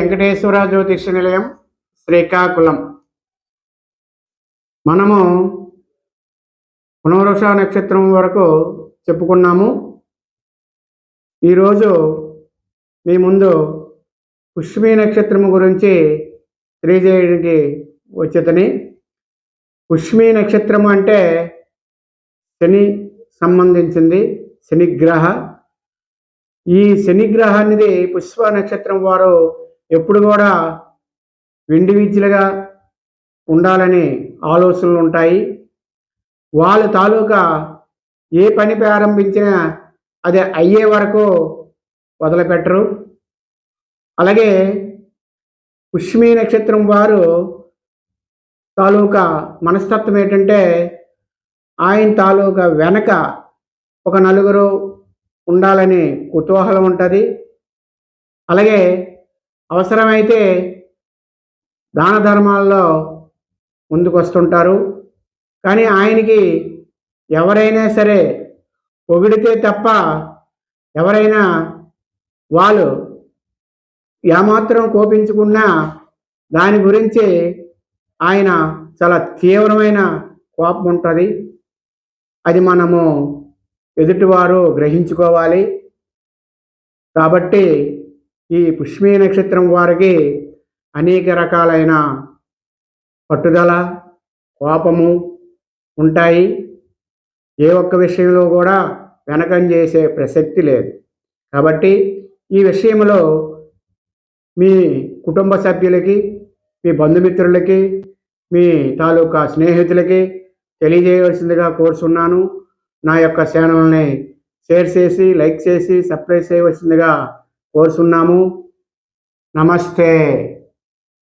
వెంకటేశ్వర జ్యోతిష నిలయం శ్రీకాకుళం. మనము పునరుష నక్షత్రం వరకు చెప్పుకున్నాము. ఈరోజు మీ ముందు పుష్మి నక్షత్రం గురించి తెలియజేయడానికి వచ్చేతని. పుష్మి నక్షత్రం అంటే శని సంబంధించింది శనిగ్రహ. ఈ శనిగ్రహ అనేది పుష్ప నక్షత్రం వారు ఎప్పుడు కూడా వెండి విద్యలుగా ఉండాలని ఆలోచనలు ఉంటాయి. వాళ్ళ తాలూకా ఏ పని ప్రారంభించినా అది అయ్యే వరకు వదిలిపెట్టరు. అలాగే పుష్మీ నక్షత్రం వారు తాలూకా మనస్తత్వం ఏంటంటే ఆయన తాలూకా వెనక ఒక నలుగురు ఉండాలని కుతూహలం ఉంటుంది. అలాగే అవసరమైతే దాన ధర్మాల్లో ముందుకు వస్తుంటారు కానీ ఆయనకి ఎవరైనా సరే పొగిడితే తప్ప ఎవరైనా వాళ్ళు ఏమాత్రం కోపించుకున్నా దాని గురించి ఆయన చాలా తీవ్రమైన కోపం ఉంటుంది. అది మనము ఎదుటివారు గ్రహించుకోవాలి. కాబట్టి ఈ పుష్మీ నక్షత్రం వారికి అనేక రకాలైన పట్టుదల కోపము ఉంటాయి. ఏ ఒక్క విషయంలో కూడా వెనకం చేసే ప్రసక్తి లేదు. కాబట్టి ఈ విషయంలో మీ కుటుంబ సభ్యులకి మీ బంధుమిత్రులకి మీ తాలూకా స్నేహితులకి తెలియజేయవలసిందిగా కోరుచున్నాను. నా యొక్క ఛానల్ని షేర్ చేసి లైక్ చేసి సబ్స్క్రైబ్ చేయవలసిందిగా కోరుచున్నాము. నమస్తే.